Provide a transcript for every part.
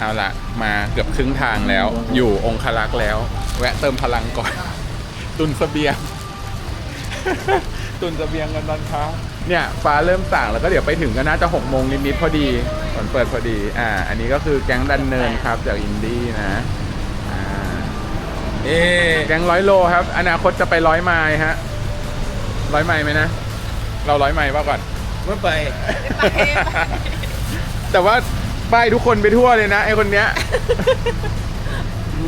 เอาละมาเกือบครึ่งทางแล้ว อยู่องคลักษ์แล้ว แวะเติมพลังก่อน ตุนเสบียง ตุนเสบียงกันตอนเช้าเนี่ยฟ้าเริ่มส่างแล้วก็เดี๋ยวไปถึงก็น่าจะหกโมงนิดๆพอดีฝนเปิดพอดี อ่า อันนี้ก็คือแก๊งดันเนินครับจากอินดี้นะอ่าเอ๊ะแก๊งร้อยโลครับ อนาคตจะไปร้อยไมล์ฮะร้อยไมล์ไหมนะ เราร้อยไมล์ป่ะก่อน ไม่ไป แต่ว่า ป้ายทุกคนไปทั่วเลยนะไอคนเนี้ย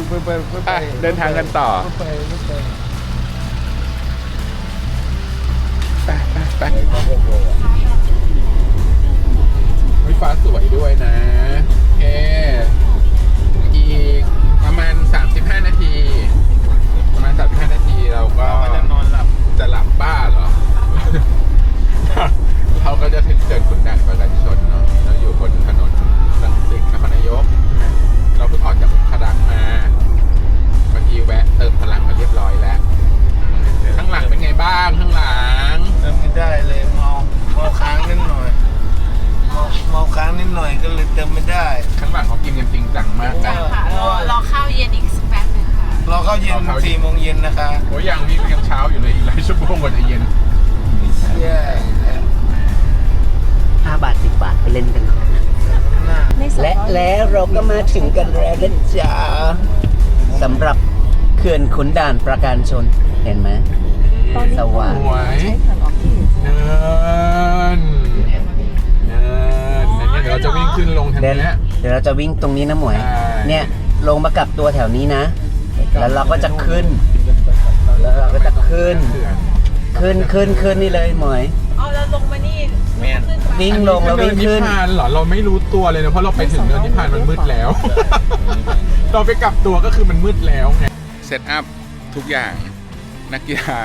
ไม่ไปไม่ไปอะเดินทางกันต่อไม่ไปไม่ไปไปไปไปเฮ้ยฟ้าสวยด้วยนะโอเคอีกประมาณ 35 นาที ประมาณ 35 นาทีเราก็ เราก็จะนอนหลับจะ ขื่อนขุนด่านประการชน เห็นไหมสว่าง สวยเนินเนินอันนี้เดี๋ยวเราจะวิ่งขึ้นลงทางเดี๋ยวเนี้ย เดี๋ยวเราจะวิ่งตรงนี้นะหมวย ใช่ เนี่ยลงมากับตัวแถวนี้นะ แล้วเราก็จะขึ้น แล้วเราก็จะขึ้นเขื่อนขึ้นขึ้นขึ้นนี่เลยหมวย เอาแล้วลงมานี่แมน ขึ้นมาวิ่งลงแล้วเนิวิ่นงนิพขึ้นพานเหรอเราไม่รู้ตัวเลยนะเพราะเราไปถึงเนินนิพพานมันมืดแล้ว เราไปกลับตัวก็คือมันมืดแล้วไงเซตอัพทุกอย่างนักกีฬา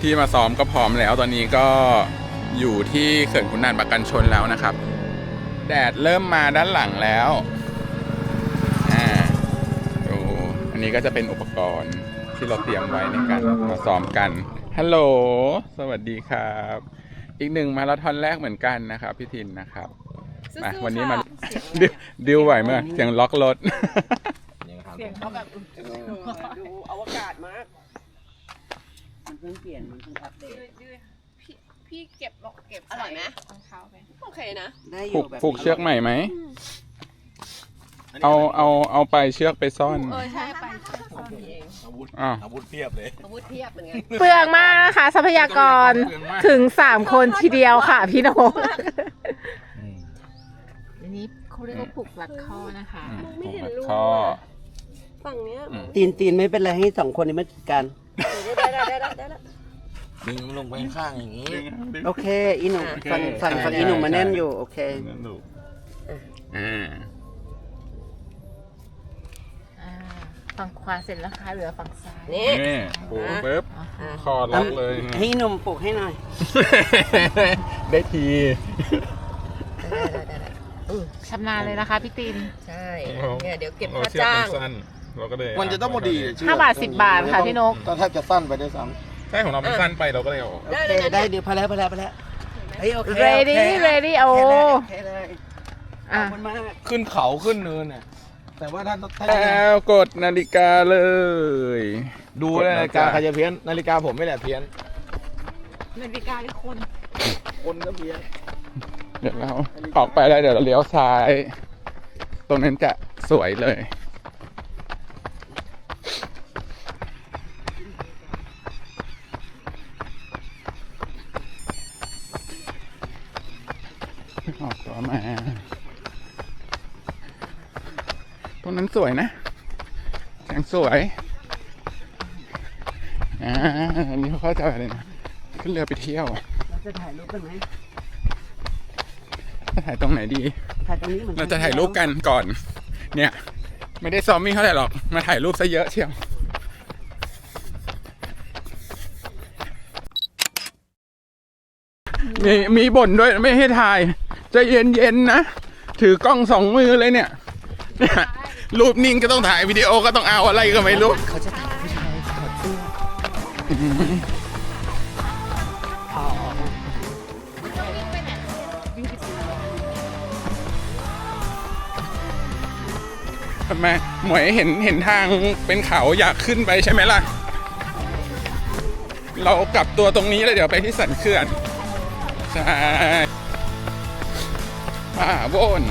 ที่มาซ้อมก็พร้อมแล้วตอนนี้ก็อยู่ที่เขื่อนขุนด่านประกันชนแล้วนะครับ แดดเริ่มมาด้านหลังแล้วอ่าดูอันนี้ก็จะเป็นอุปกรณ์ที่เราเตรียมไว้ในการมาซ้อมกันฮัลโหลสวัสดีครับ อีกหนึ่งมาราธอนแรกเหมือนกันนะครับพี่ทินนะครับสู้มาๆวันนี้มาค่ะดิวดิวไหวไหมเสียงล็อกรถ เสียงเขาแบบดูอวกาศมาก มันเพิ่งเปลี่ยน มันเพิ่งอัปเดตพี่พี่เก็บบอกเก็บอร่อยไหม รองเท้าไปโอเคนะ ได้อผูยู่กแบบผูกเชือกใหม่ไหม เอาเอาเอาไปเชือกไปซ่อนเออใช่ไปอ่าอาวุธเพียบเลยอาวุธเทียบเหมือนกันเปลืองมากนะคะทรัพยากรถึง3คนทีเดียวค่ะพี่นกอันนี้เขาเรียกว่าผูกหลักข้อนะคะไม่เห็นรูข้อ ฝั่งเนี้ยอืม ตีนตีนไม่เป็นไรให้สองคนนี้มาจัดการ ได้ได้ได้ได้ได้ได้ดึงมันลงไปข้างอย่างนี้ โอเค อีหนุ่มฝั่งฝั่งฝั่งอีหนุ่มมาแน่นอยู่ โอเคอ่าอ่าฝั่งขวาเสร็จแล้วค่ะเหลือฝั่งซ้ายนี่ นี่ปูปุ๊บคอล็อกเลยให้อีหนุ่มปลุกให้หน่อย ได้ทีชำนาญเลยนะคะพี่ตินใช่เนี่ยเดี๋ยวเก็บเราค่าเชือกจ้ามังนสั้น เราก็เลยมันจะต้องพอดีห้าบาทสิบบาทค่ะพี่นกก็แทบจะสั้นไปด้วยซ้ใช่ของเรามันสั้นไปเราก็เลยเอาออกโอเคได้เดี๋ยวพอแล้วพอแล้วพอแล้วเฮ้ยโอเค ready โอเค ready โอ้ โอเคเลยโอเคเลยขอะอบคุณมากำขึ้นเขาขึ้นเนินน่ะแต่ว่าถ้าถ้าแล้วกดนาฬิกาเลย ดูนาฬิกาใครจะเพี้ยนนาฬิกาผมไม่แหละเพี้ยนนาฬิกาหรือคนคนก็เพี้ยนเดี๋ยวเราออกไปแล้วเดี๋ยวเราเลี้ยวซ้าย ตรงนั้นจะสวยเลย ออกตัว มา ตรงนั้นสวยนะแสงสวยอ่าอันนี้เขาเข้าใจเลยนะ ขึ้นเรือไปเที่ยว เราจะถ่ายรูปกันไหมจะถ่ายตรงไหนดี ถ่ายตรงนี้เหมือนเราจะถ่ายรูปกันก่อน เนี่ย ไม่ได้ซ้อมมิ่งเท่าไหร่หรอก มาถ่ายรูปซะเยอะเชียว มีมีบ่นด้วยไม่ให้ถ่ายใจะเย็นๆนะ ถือกล้องสองมือเลยเนี่ยเนี่ยรูปนิ่งก็ต้องถ่ายวิดีโอก็ต้องเอาอะไรก็ไม่รู้ เขาจะถ่ายผู้ชายถอดเสื้ออ๋อทำไมหมวยเห็นเห็นทางเป็นเขาอยากขึ้นไปใช่ไหมล่ะ เรากลับตัวตรงนี้แล้วเดี๋ยวไปที่สันเขื่อน ใช่ ป่าโวน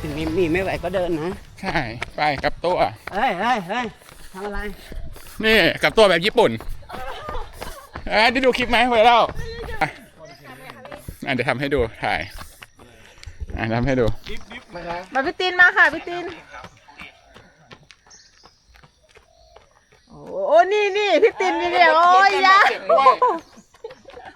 ถึงมีมีไม่ไหวก็เดินนะ ใช่ ไปกลับตัว เฮ้ยเฮ้ยเฮ้ยทำอะไร นี่กลับตัวแบบญี่ปุ่นอะได้ดูคลิปไหมเพื่อนเราอะอะเดี๋ยวทำให้ดูถ่ายอะทำให้ดูมาพี่ตินมาค่ะพี่ติน โอ้นี่นี่พี่ตินนี่เดียวโอ้ยยะ เจ็บด้วย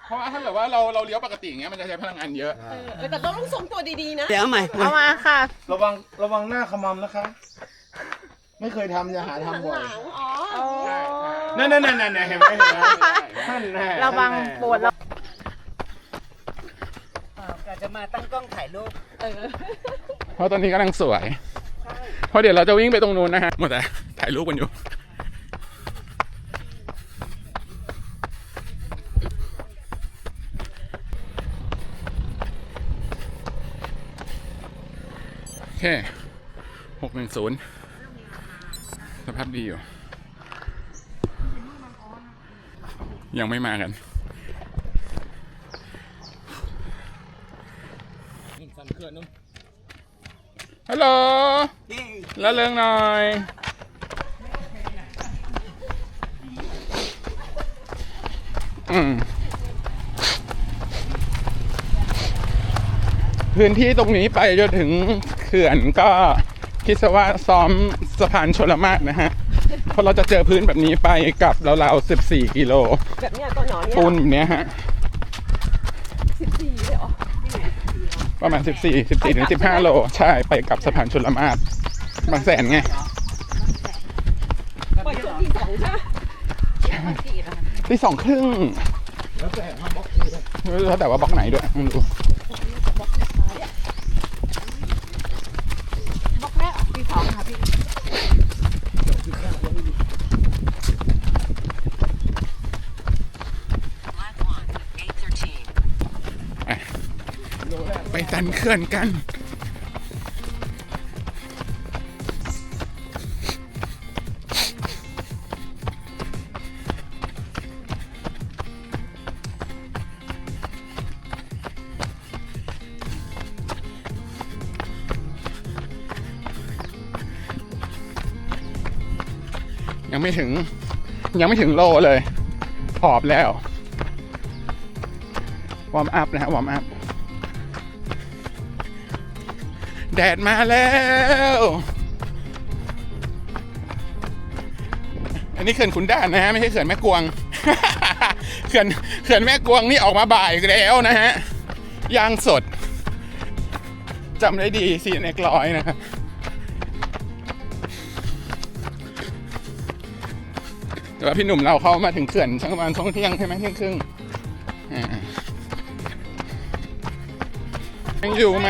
เพราะว่าถ้าเกิดว่าเราเราเลี้ยวปกติอย่างเงี้ยมันจะใช้พลังงานเยอะ เออแต่ต้องทรงตัวดีๆนะ เดี๋ยวเอาใหม่เอามาค่ะ ระวังระวังหน้าขมำนะคะ ไม่เคยทำอย่าหาทำบ่อยอ๋อนั่นนั่นนั่นนั่นเห็นไหมเห็นไหมนั่นแน่ระวังปวดแล้วกะจะมาตั้งกล้องถ่ายรูปเออเพราะตอนนี้กำลังสวย เพราะเดี๋ยวเราจะวิ่งไปตรงนู้นนะฮะหมดแต่ถ่ายรูปกันอยู่ โอเคหกหนึ่งศูนย์สภาพดีอยู่ ยังไม่มากันฮัลโหลแล้วเรื่องหน่อยอืมพื้นที่ตรงนี้ไปจนถึงเขื่อนก็คิดซะว่าซ้อมสะพานชลมารนะฮะ เพราะเราจะเจอพื้นแบบนี้ไปกับราวๆ14 กิโลแบบเนี้ยตัวหนอนเนี่ยปูนแบบเนี้ยฮะ สิบสี่เลยเหรอประมาณ 14 14ถึง15 โล ใช่ ไปกับสะพานชลมารบางแสนไงปล่อยตัวที่สองใช่ไหมที่สองครึ่งแล้วแต่ว่าบล็อกแล้วแต่ว่าบล็อกไหนด้วยไม่รู้ บล็อกแรกออกปีสองค่ะพี่ ไปื่อนกัน ยังไม่ถึง ยังไม่ถึงโลเลยหอบแล้ว วอร์มอัพนะฮะวอร์มอัพ แดดมาแล้ว อันนี้เขื่อนขุนด่านนะฮะ ไม่ใช่เขื่อนแม่กวง เขื่อนเขื่อนแม่กวงนี่ออกมาบ่ายแล้วนะฮะ ยางสดจำได้ดีสีเน็กร้อยนะครับแต่ว่าพี่หนุ่มเราเข้ามาถึงเขื่อนช่วงประมาณช่วงเที่ยงใช่ไหมเที่ยงครึ่งยังอยู่ไหม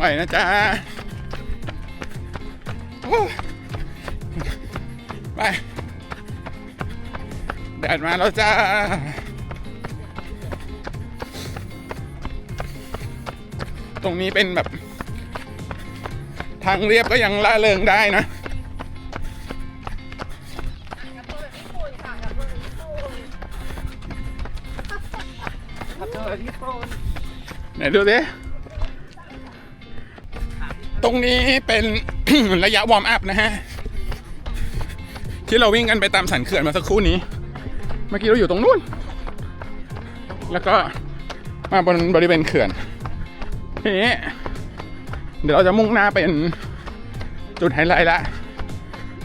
ไหวนะจ๊ะโอ้ยไปแดดมาแล้วจ้าตรงนี้เป็นแบบ ทางเรียบก็ยังล่าเริงได้นะขอโทษพี่โฟนไหนดูดิ ตรงนี้เป็นระยะวอร์มอัพนะฮะ ที่เราวิ่งกันไปตามสันเขื่อนมาสักครู่นี้ เมื่อกี้เราอยู่ตรงนู้น แล้วก็มาบนบริเวณเขื่อนทีนี้เดี๋ยวเราจะมุ่งหน้าเป็นจุดไฮไลท์ละ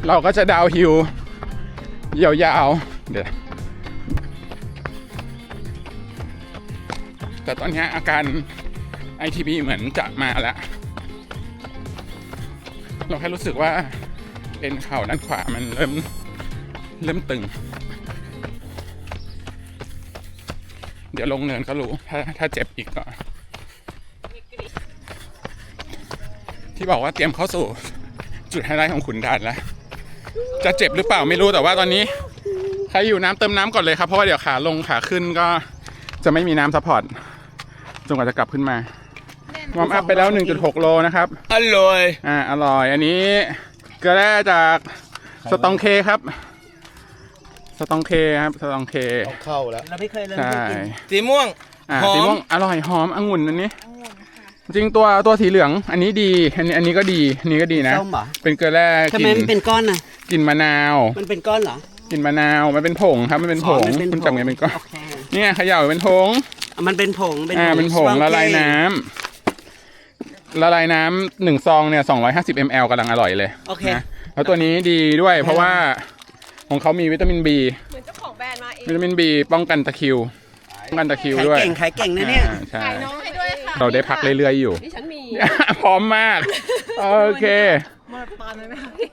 เราก็จะดาวฮิลยาวๆ เดี๋ยว แต่ตอนนี้อาการ ITB เหมือนจะมาแล้ว เราแค่รู้สึกว่าเอ็นเข่าด้านขวามันเริ่มเริ่มตึง เดี๋ยวลงเนินก็รู้ ถ้าถ้าเจ็บอีกก็ที่บอกว่าเตรียมเข้าสู่จุดไฮไลท์ของขุนด่านแล้ว จะเจ็บหรือเปล่าไม่รู้แต่ว่าตอนนี้ ใครอยู่น้ำเติมน้ำก่อนเลยครับ เพราะว่าเดี๋ยวขาลงขาขึ้นก็จะไม่มีน้ำซัพพอร์ตจนกว่าจะกลับขึ้นมา วอร์มอัพไปแล้ว 1.6 โลนะครับ อร่อย อ่า อร่อย อันนี้เกลือแร่จากสตองเคครับ สตองเคครับ สตองเคเข้าแล้วเราไม่เคยเลยใช่ สีม่วง อ่าหอม สีม่วงอร่อยหอมองุ่นอันนี้จริงตัวตัวสีเหลือง อันนี้ดี อันนี้อันนี้ก็ดี อันนี้ก็ดีนะ ส้มเหรอ เป็นเกลือแร่ทำกไมลิ่นมันเป็นก้อนน่ะ กลิ่นมะนาว มันเป็นก้อนเหรอกลิ่นมะนาว มันเป็นผงครับ มันเป็นผงอ๋อมันเป็นคุณจำไงผงเป็นก้อนโอเคเนี่ยเขย่าเป็นผง อะมันเป็นผง เป็นอ่า เป็นผงสว่ละลายเก้น้ำ ละลายน้ำหนึ่งซองเนี่ย250 ml กำลังอร่อยเลยโอเค นะแล้วตัวนี้ดีด้วยเพราะว่าของเขามีวิตามิน B เหมือนเจ้าของแบรนด์มาเองวิตามิน B ป้องกันตะคริว ป้องกันตะคริวขายด้วยเก่งขายเก่งนะเนี่ย อ่าใช่น้องให้ด้วยค่ะเราได้พักเรื่อยๆอยู่ ดิฉันมี พร้อมมาก โอเค มาตอนนั้นไหมคะพี่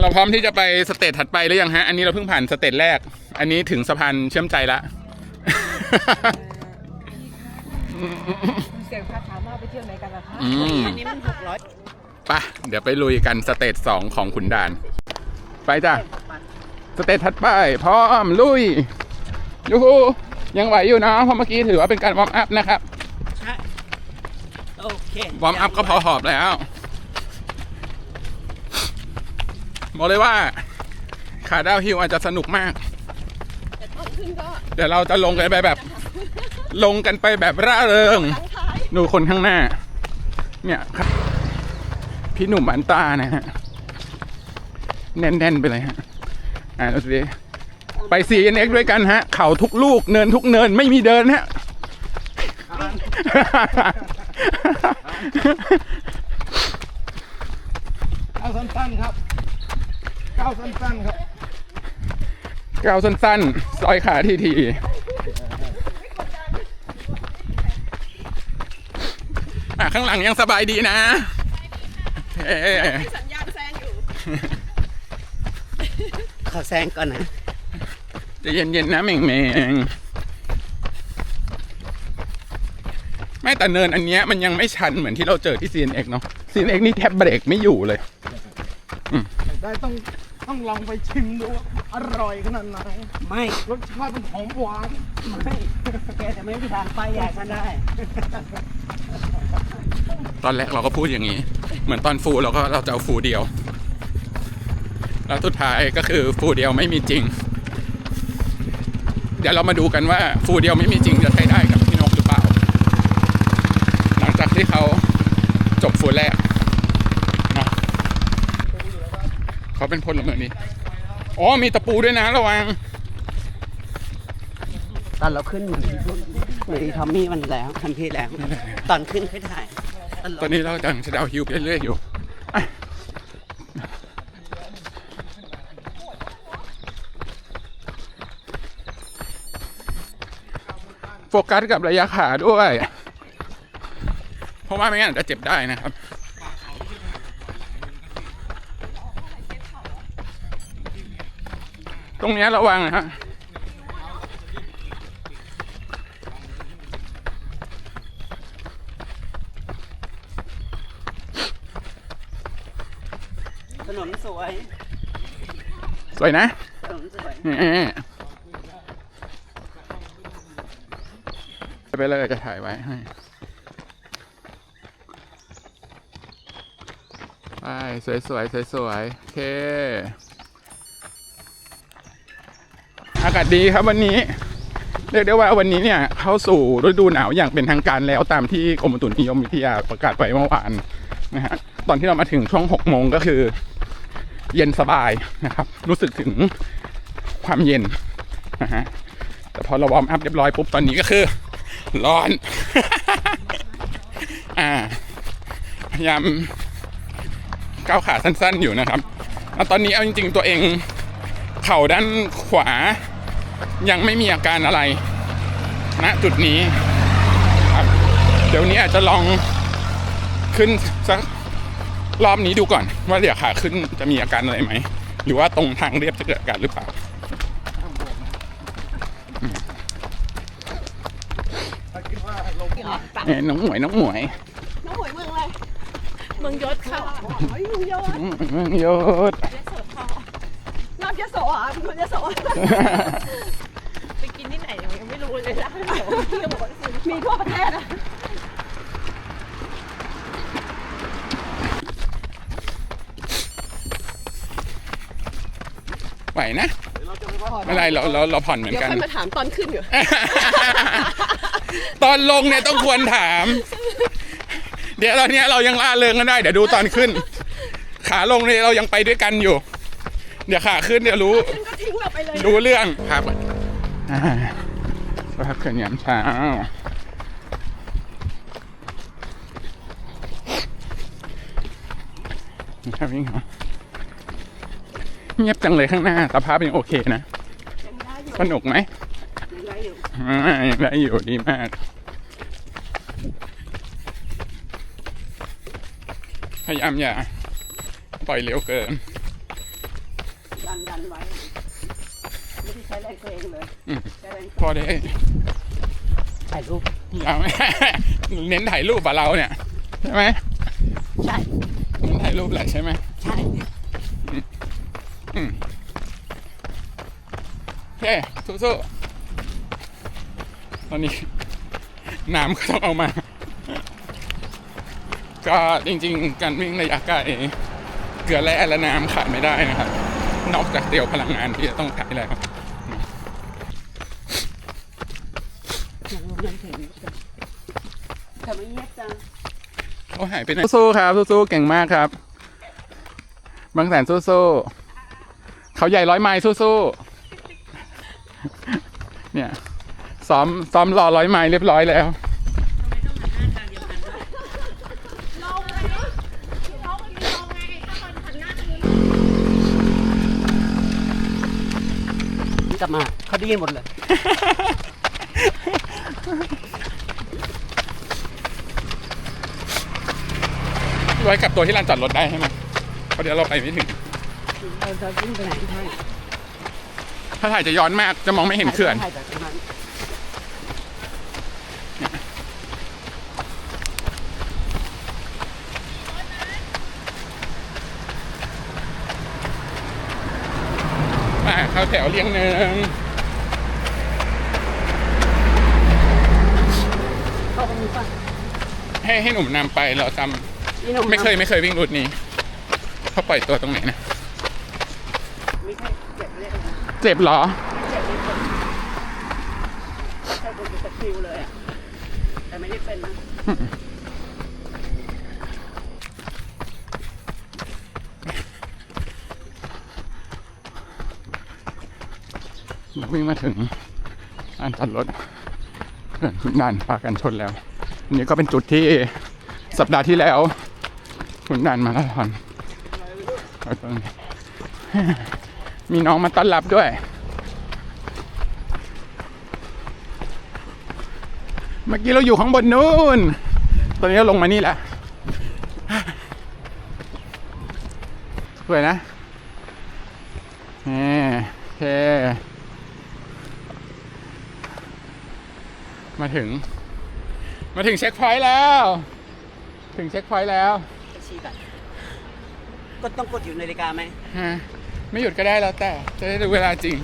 เราพร้อมที่จะไปสเตจถัดไปหรือยังฮะ อันนี้เราเพิ่งผ่านสเตจแรก อันนี้ถึงสะพานเชื่อมใจละ เสียงคาถามว่าไปเที่ยวไหนกันล่ะคะอืม อันนี้มันหกร้อยไปะเดี๋ยวไปลุยกันสเตจสองของขุนด่าน ไปจ้ะ สเตจถัดไป พร้อม ลุยยูฮูยังไหวอยู่นะเพราะเมื่อกี้ถือว่าเป็นการวอร์มอัพนะครับ ใช่โอเควอร์มอัพก็พอหอบแล้วบอกเลยว่า ขาดาวฮิลอาจจะสนุกมาก แต่ตอนขึ้นก็เดี๋ยวเราจะลงกันไปแบบ ลงกันไปแบบร่าเริงทั้งท้าย ดูคนข้างหน้า เนี่ยครับ พี่หนุ่มอันตรานะฮะ แน่นๆไปเลยฮะ อ่าดูสิไป CNX ด้วยกันฮะ เข่าทุกลูกเนินทุกเนินไม่มีเดินฮะก้าวสั้นๆครับก้าวสั้นๆครับก้าวสั้นๆซอยขาทีทีอะ ข้างหลังยังสบายดีนะเอ๊ะมีสัญญาณแซงอยู่ ขอแซงก่อนนะใจะเย็นๆนะเม่งเมงไม่แต่เนินอันเนี้ยมันยังไม่ชันเหมือนที่เราเจอที่ CNX เนาะ CNX นี่แทบเบรกไม่อยู่เลยได้ต้องต้องลองไปชิมดูว่าอร่อยขนาดไหนไม่รสชาติมันหอมหวานไม่แกจะไม่มีทางไปใหญ่กันได้ ตอนแรกเราก็พูดอย่างนี้ เหมือนตอนฟูเราก็เราจะเอาฟูเดียว แล้วสุดท้ายก็คือฟูเดียวไม่มีจริง เดี๋ยวเรามาดูกันว่าฟูเดียวไม่มีจริงจะใช้ได้กับพี่นกหรือเปล่า หลังจากที่เขาจบฟูแรกเนะเขาเป็นพลเมืองนี้อ๋อมีตะปูด้วยนะระวังตอนเราขึ้นเหมือนเหมือนทอมมี่มันแล้วทันทีแล้ว ตอนขึ้นค่อยถ่าย ตอนนี้เราจังจะดาวฮิวไปเรื่อยๆอยู่โฟกัสกับระยะขาด้วย เพราะว่าไม่งั้นจะเจ็บได้นะครับ ตรงนี้ระวังนะฮะ ถนนสวย ส วยนะสวยไปเลยจะถ่ายไว้ให้ไปสวยสวยสวยสวยๆโอเค อากาศดีครับวันนี้ เรียกได้ว่าวันนี้เนี่ยเข้าสู่ฤดูหนาวอย่างเป็นทางการแล้วตามที่กรมอุตุนิยมวิทยาประกาศไปเมื่อวานนะฮะตอนที่เรามาถึงช่วง6โมงก็คือ เย็นสบายนะครับ รู้สึกถึงความเย็นนะฮะแต่พอเราวอร์มอัพเรียบร้อยปุ๊บตอนนี้ก็คือ ร้อน อ่าพยายามก้าวขาสั้นๆอยู่นะครับแล้วตอนนี้เอาจริง ๆ ตัวเองเข่าด้านขวา ยังไม่มีอาการอะไรณจุดนี้ครับเดี๋ยวนี้อาจจะลองขึ้น รอบนี้ดูก่อนว่าเดี๋ยวขาขึ้นจะมีอาการอะไรไหม หรือว่าตรงทางเรียบจะเกิดอาการหรือเปล่าเอ้ยน้องหมวยน้องหมวยน้องหวยเมืองอะไรเมืองยศค่ะเฮ้ยเมืองยศอืมอืมโยศนอกยโสอะเป็นคนยโสไปกินที่ไหนยังไม่รู้เลยร้านไหนพี่ก็บอกว่ามีทั่วประเทศอะ ไหวนะ ไม่เป็นไรเราเราเราผ่อนเหมือนเดี๋ยวกัน ค่อยมาถามตอนขึ้นอยู่ ตอนลงเนี่ยต้องควรถาม เดี๋ยวตอนเนี้ยเรายังล่าเริงกันได้ เดี๋ยวดูตอนขึ้น ขาลงเนี่ยเรายังไปด้วยกันอยู่ เดี๋ยวขาขึ้นเดี๋ยวรู้ขึ้นก็ทิ้งเราไปเลย รู้เรื่องครับอ่าสภาพเขื่อนยามเช้าครับวิ่งเหรอ เงียบจังเลยข้างหน้าสภาพยังโอเคนะสนุกไหมอ่ายังได้อยู่ดีมากพยายามอย่าปล่อยเร็วเกินดันดันไว้ไม่ได้ใช้แรงตัวเองเลยอืมใช้แรงพอได้ถ่ายรูปอย่าเน้นถ่ายรูปอะเราเนี่ย ใช่ไหมใช่เน้นถ่ายรูปแหละใช่ไหมใช่อืมโอ เคสู้ๆตอนนี้น้ำก็ต้องเอามา ก็จริงๆ การวิ่งระยะไกลเกลือแร่และน้ำขาดไม่ได้นะครับ นอกจากเดียวพลังงานที่จะต้องใช้แล้วยังลงยังถึงทำไมเงียบจังเขาหายไปไหนสู้ๆครับสู้ๆเก่งมากครับ บางแสนสู้ๆ เขาใหญ่ร้อยไม้สู้ๆ เนี่ย ซ้อมซ้อมรอร้อยไม้เรียบร้อยแล้ว กลับมาเขาได้ยินหมดเลย ไว้กลับตัวที่ลานจอดรถได้ใช่ไหมเพราะเดี๋ยวเราไปไม่ถึง เราจะวิ่งไปไหนใช่ถ้าถ่ายจะย้อนมากจะมองไม่เห็นเขื่อน ถ่ายจากตรงนั้นมาเข้าแถวเรียงหนึ่งเข้าตรงนี้ป่ะให้ให้หนุ่มนำไปเราจนี่หนุ่ำไม่เคยไม่เคยวิ่งรูทนี้ เขาปล่อยตัวตรงไหนนะ เลยนะเจ็บเหรอเจ็บเลยคนใช่คนเป็นตะคริวเลยอะแต่ไม่ได้เป็นนะวิ่งมาถึงลานจอดรถเขื่อนขุนด่านปรากันชนแล้วอันนี้ก็เป็นจุดที่สัปดาห์ที่แล้วขุนด่านมาราธอนเอาตรงนี้ มีน้องมาต้อนรับด้วย เมื่อกี้เราอยู่ข้างบนนู้น ตอนนี้เราลงมานี่แหละสวยนะนี่โอเค มาถึง มาถึงเช็คพอยต์แล้ว ถึงเช็คพอยต์แล้วไปชี้กันก็ต้องกดอยู่ในนาฬิกาไหมฮะ ไม่หยุดก็ได้แล้วแต่ จะได้ดูเวลาจริง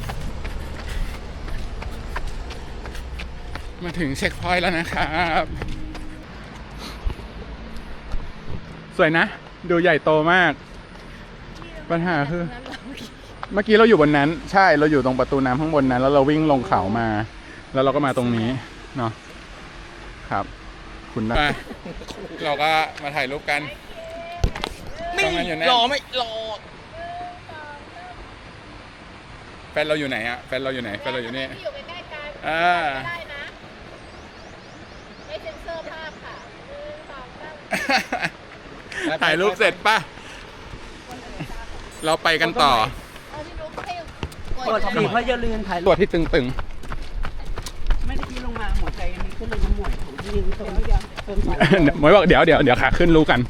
มาถึงเช็คพอยต์แล้วนะครับ สวยนะ ดูใหญ่โตมาก ปัญหาคือ เมื่อกี้เราอยู่บนนั้น ใช่เราอยู่ตรงประตูน้ำข้างบนนั้น แล้วเราวิ่งลงเขามา แล้วเราก็มาตรงนี้เนาะครับ คุณนะเราก็มาถ่ายรูปกันต้องกันอยู่แน่รอไม่รอ แฟนเราอยู่ไหนอะแฟนเราอยู่ไหนแฟนเราอยู่นี่ อยู่ใกล้ๆกันอ่า ได้นะ ไม่เซ็นเซอร์ภาพค่ะหนึ่งสองสามถ่ายรูปเสร็จป่ะ เราไปกันต่อ เอาที่รู้ให้กดสี่เพราะอย่าลืมถ่ายรูตัปวที่ตึงไม่ได้ที่ลงมาหัวใจมีขึ้นเลยน้ำหมวยของที่ยืนตรงนี้เพิ่มสอง ๆ หมวยบอกเดี๋ยวเดี๋ยวเดี๋ยวขาขึ้นรู้กัน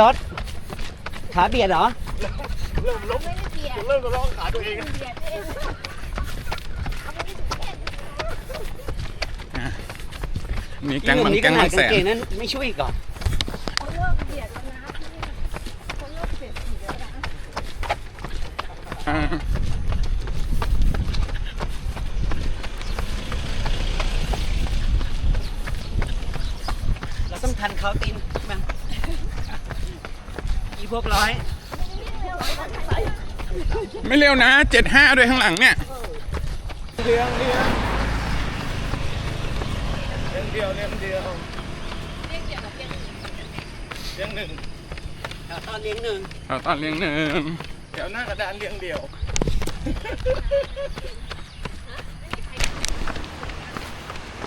รถ ขาเบียดเหรอ เริ่มล้มเริ่มจะร้องขาตัวเอง มีแก๊งมันก๊งมันแสนนั้นไม่ช่วยอีกหรอเราต้องทันเขาตินมัน อีพวกร้อย ไม่เร็วนะเจ็ดห้าด้วยข้างหลังเนี่ยเลี้ยงเลี้ยงเลี้ยงเดียวเลี้ยงเดียวเลี้ยงหนึ่งตอนเลี้ยงหนึ่งเอาตอนเลี้ยงหนึ่งเดี๋ยวหน้ากระดานเลี้ยงเดียว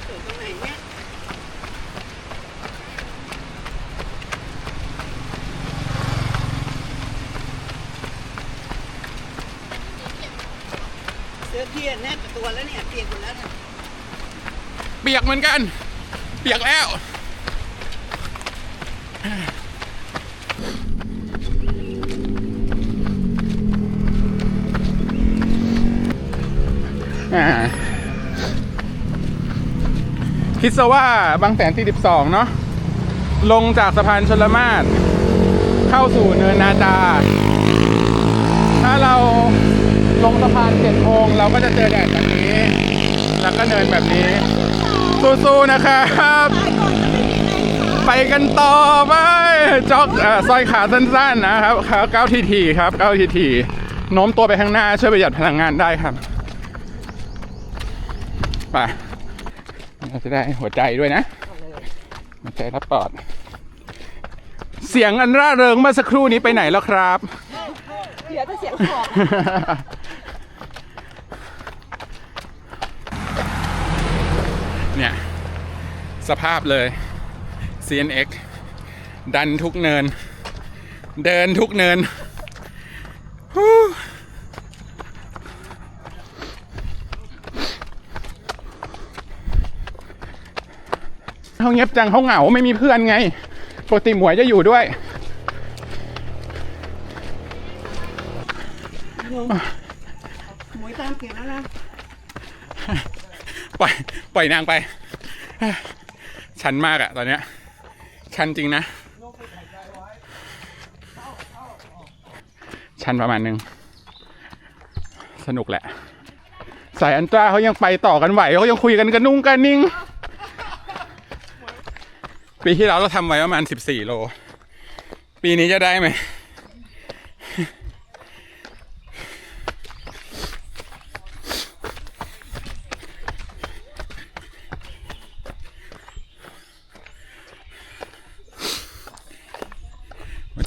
อยู่ตรงไหนเนี่ยเสื้อเพียนแนบกับตัวแล้วเนี่ยเปียกหมดแล้วเนี่ย เปียกเหมือนกัน เปียกแล้ว คิดซะว่าบางแสน42 เนาะลงจากสะพานชลมาศเข้าสู่เนินนาจา ถ้าเราลงสะพานเจ็ดโมงเราก็จะเจอแดดแบบนี้ แล้วก็เนินแบบนี้ สู้ๆนะครับ ไปกันต่อไปจ็อกเอ่อซอยขาสั้นๆนะครับขาเก้าทีทีๆครับเก้าทีทีๆโน้มตัวไปข้างหน้าช่วยประหยัดพลังงานได้ครับไปเราจะได้หัวใจด้วยนะหัวใจรับปอด เสียงอันร่าเริงเมื่อสักครู่นี้ไปไหนแล้วครับเหลือแต่เสียงหอบ เนี่ย สภาพเลย CNX ดันทุกเนิน เดินทุกเนินฮู้เขาเงียบจังเขาเหงาไม่มีเพื่อนไงปกติหมวยจะอยู่ด้วยหมวยตามเก็บแล้วนะปล่อยปล่อยนางไป ชันมากอะตอนเนี้ย ชันจริงนะ ชันประมาณหนึ่งสนุกแหละ สายอันตราเขายังไปต่อกันไหวเขายังคุยกันกันนุ่งกันนิ่ง ปีที่แล้วเราทำไว้ประมาณสิบสี่โล ปีนี้จะได้ไหม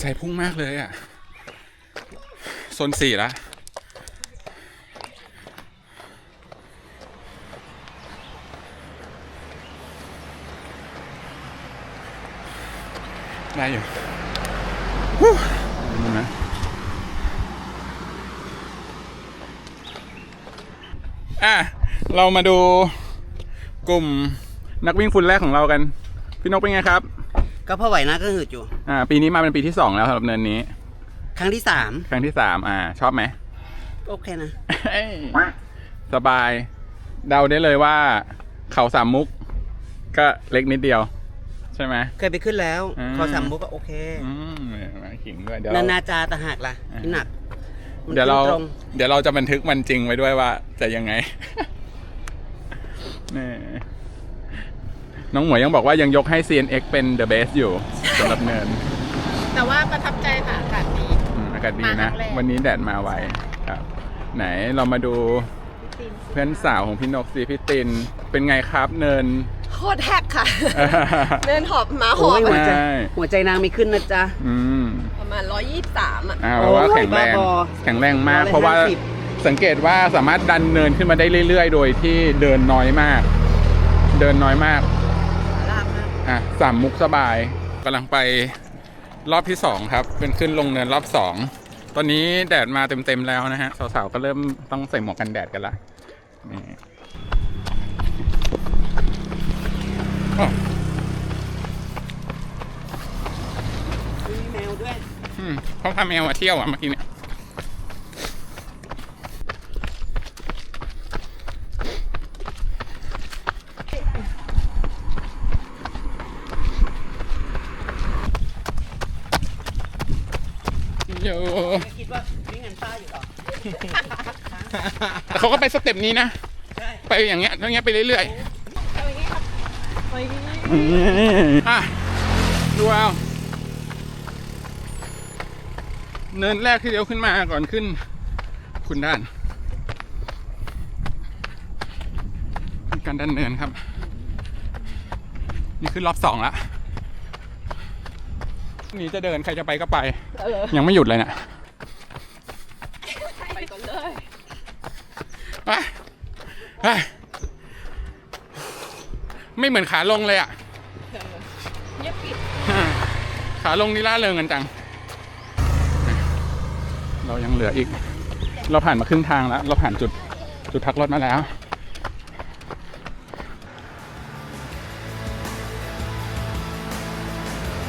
ใจพุ่งมากเลยอะโซนสี่ละได้อยู่ฮู้ดูนะอะ เรามาดูกลุ่มนักวิ่งฟุตแรกของเรากัน พี่นกเป็นไงครับ ก็พอไหวนะก็หืดอยู่ อ่า ปีนี้มาเป็นปีที่สองแล้วสำหรับเนินนี้ ครั้งที่สามครั้งที่สามอ่า ชอบไหม โอเคนะ เอ้ยสบาย เดาได้เลยว่า เขาสามมุก ก็เล็กนิดเดียว ใช่ไหม เคยไปขึ้นแล้ว อืม ขอสามมุกก็โอเค อืมมาขิงด้วยเดี๋ยวนาเรานาจาตะหากล่ะอ่า ที่หนักมันเดี๋ยวเรา ขึ้นตรงเดี๋ยวเราจะบันทึกมันจริงไว้ด้วยว่าจะยังไง นี่ น้องหมวยยังบอกว่ายังยกให้ CNX เป็น the best อยู่สำหรับเนิน แต่ว่าประทับใจค่ะอากาศดี อืมอากาศดีนะ มาครั้งแรก วันนี้แดดมาไวครับ ไหนเรามาดูเพื่อนสาวของพี่นกสิพี่ติน เป็นไงครับเนิน โคตรแฮกค่ะ เดินหอบหมาหอโอ้บยหัวใจใช่หัวใจนางไม่ขึ้นนะจ๊ะ อืม ประมาณ 123 อะ อ่าแปลว่าโอ้ยแข็งแรง บ้าบอแข็งแรงมาก ร้อยเพราะว่าห้าสิบ สังเกตว่าสามารถดันเนินขึ้นมาได้เรื่อยๆ โดยที่เดินน้อยมาก เดินน้อยมากลากมาก อะสามมุกสบายกำลังไปรอบที่สองครับ เป็นขึ้นลงเนินรอบสองตอนนี้แดดมาเต็มๆแล้วนะฮะสาวๆก็เริ่มต้องใส่หมวกกันแดดกันละนี่โอ้มีแมวด้วยอืมเขาพาแมวมาเที่ยวอะเมื่อกี้เนี่ยโย คิดว่าวิ่งเงินป้าอยู่หรอ แต่เขาก็ไปสเต็ปนี้นะใช่ไปอย่างเงี้ยอย่างเงี้ยไปเรื่อยเอาอย่างนี้ครับเอาอย่างนี้ๆอะดูเอาเนินแรกที่เลี้ยวขึ้นมาก่อนขึ้น คุณด้านเป็นการดันเนินครับ นี่ขึ้นรอบสองละนี่จะเดินใครจะไปก็ไป ยังไม่หยุดเลยเนะ ไปก่อนเลย ไปไปไม่เหมือนขาลงเลยอะเงียบปิดขาลงนี่ล่าเริงกันจัง เรายังเหลืออีก เราผ่านมาครึ่งทางแล้ว เราผ่านจุดจุดพักรถมาแล้ว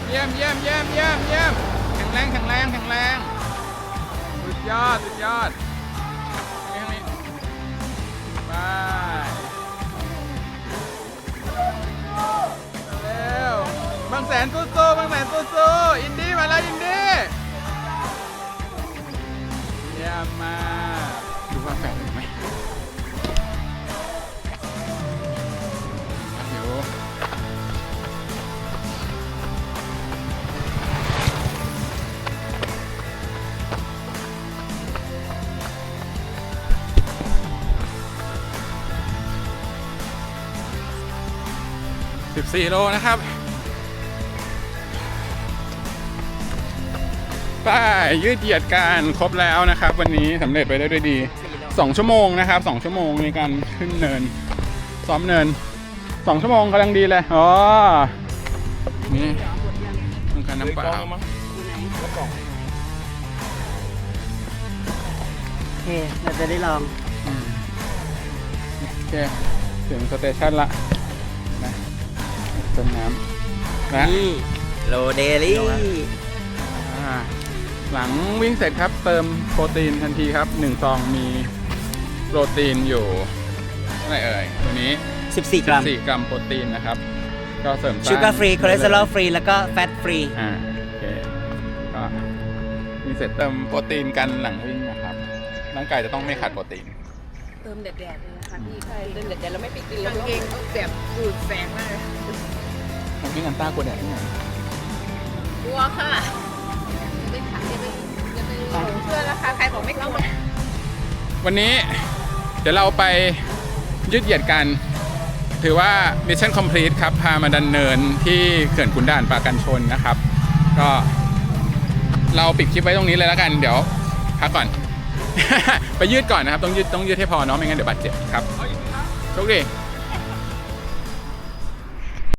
เยี่ยมเยี่ยมเยี่ยมเยี่ยมเยี่ยมแข็งแรงแข็งแรงแข็งแรง สุดยอด สุดยอด บางแสนสู้ๆบางแสนสู้ๆอินดี้มาแล้วอินดี้เยี่ยมมากดูว่าแฟนอยู่ไหมเดี๋ยว14โลนะครับ ยยืดเหยียดการครบแล้วนะครับ วันนี้สำเร็จไปได้ด้วยดี 2 ชั่วโมงนะครับ 2 ชั่วโมงในการขึ้นเนิน ซ้อมเนิน 2 ชั่วโมงกำลังดีเลยอ๋อนี่ต้องการน้ำเปล่าโอเคเราจะได้ลองอืมโอเคถึงสเตชันละนะเติมน้ำนะนี่โลเดลี่อ่า หลังวิ่งเสร็จครับเติมโปรตีนทันทีครับหนึ่งซองมีโปรตีนอยู่เท่าไหร่เอ่ยวันนี้ 14 กรัม 4 กรัมโปรตีนนะครับ ก็เสริมสร้งชูการ์ฟรีคอเลสเตอรอลฟรีแล้วก็แฟตฟรีอ่าโอเคก็มีเสร็จเติมโปรตีนกันหลังวิ่งนะครับ ร่างกายจะต้องไม่ขาดโปรตีน เติมแดดๆเลยนะคะพี่ใช่เติมแดดๆแล้วไม่ปิดกินกางเกงก็แบบดูดแสงมากเลยผมวิ่งกันต้ากลัวแดดที่ไหนกลัวค่ะ เชื่อแล้วค่ะใครบอกไม่กลัววันนี้เดี๋ยวเราไปยืดเหยียดกัน ถือว่ามิชชั่นคอมพลีทครับ พามาดันเนินที่เขื่อนขุนด่านปรากันชนนะครับ ก็เราปิดคลิปไว้ตรงนี้เลยแล้วกัน เดี๋ยวพักก่อน ไปยืดก่อนนะครับ ต้องยืดต้องยืดให้พอเนาะไม่งั้นเดี๋ยวบาดเจ็บครับโชคดี